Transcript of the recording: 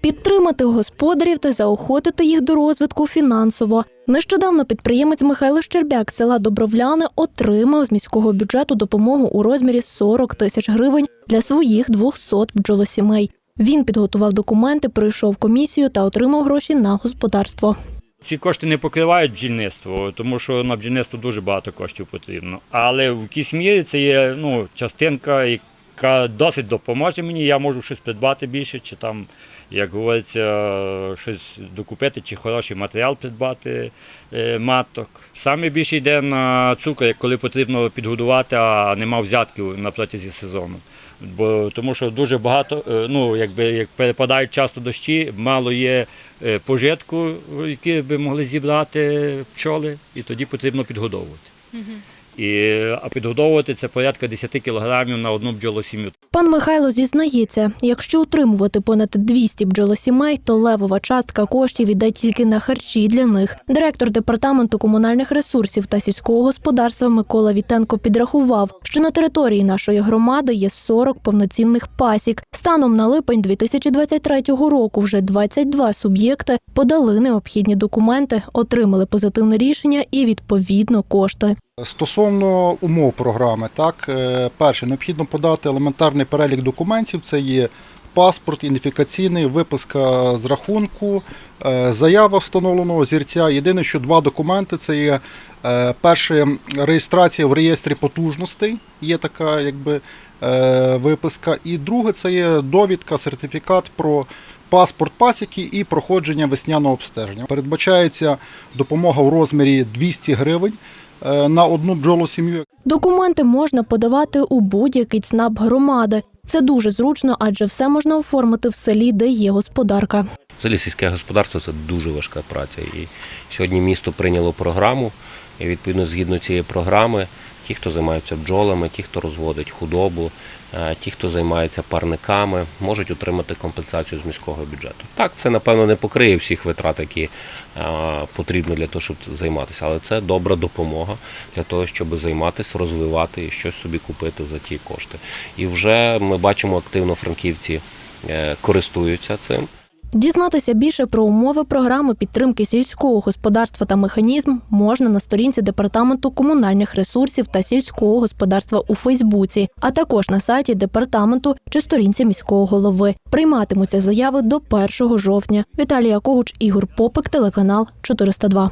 Підтримати господарів та заохотити їх до розвитку фінансово. Нещодавно підприємець Михайло Щербяк села Добровляни отримав з міського бюджету допомогу у розмірі 40 тисяч гривень для своїх 200 бджолосімей. Він підготував документи, пройшов комісію та отримав гроші на господарство. Ці кошти не покривають бджільництво, тому що на бджільництво дуже багато коштів потрібно. Але в якійсь мірі це є ну, частинка, досить допоможе мені. Я можу щось придбати більше, чи там, як говориться, щось докупити, чи хороший матеріал придбати е, маток. Саме більше йде на цукор, коли потрібно підгодувати, а нема взятків на протязі сезону. Бо тому що дуже багато, е, ну якби як перепадають часто дощі, мало є е, пожитку, які би могли зібрати пчоли, і тоді потрібно підгодовувати. І, а підгодовувати це порядка 10 кілограмів на одну бджолосім'ю. Пан Михайло зізнається, якщо утримувати понад 200 бджолосімей, то левова частка коштів іде тільки на харчі для них. Директор департаменту комунальних ресурсів та сільського господарства Микола Вітенко підрахував, що на території нашої громади є 40 повноцінних пасік. Станом на липень 2023 року вже 22 суб'єкти подали необхідні документи, отримали позитивне рішення і відповідно кошти. Стосовно умов програми, так, е, перше, необхідно подати елементарний перелік документів. Це є паспорт, ідентифікаційний, виписка з рахунку, е, заява встановленого зірця. Єдине, що два документи це є е, перше реєстрація в реєстрі потужностей, є така якби виписка. І друге це є довідка, сертифікат про паспорт пасіки і проходження весняного обстеження. Передбачається допомога в розмірі 200 гривень на одну бджолосім'ю. Документи можна подавати у будь-який ЦНАП громади. Це дуже зручно, адже все можна оформити в селі, де є господарка. Взагалі сільське господарство це дуже важка праця. І сьогодні місто прийняло програму, і відповідно згідно цієї програми, ті, хто займаються бджолами, ті, хто розводить худобу, е, ті, хто займається парниками, можуть отримати компенсацію з міського бюджету. Так, це напевно не покриє всіх витрат, які е, потрібно для того, щоб займатися, але це добра допомога для того, щоб займатися, розвивати і щось собі купити за ті кошти. І вже ми бачимо активно франківці е, користуються цим. Дізнатися більше про умови програми підтримки сільського господарства та механізм можна на сторінці департаменту комунальних ресурсів та сільського господарства у Фейсбуці, а також на сайті департаменту чи сторінці міського голови. Прийматимуться заяви до 1 жовтня. Віталія Когуч, Ігор Попик, телеканал 402.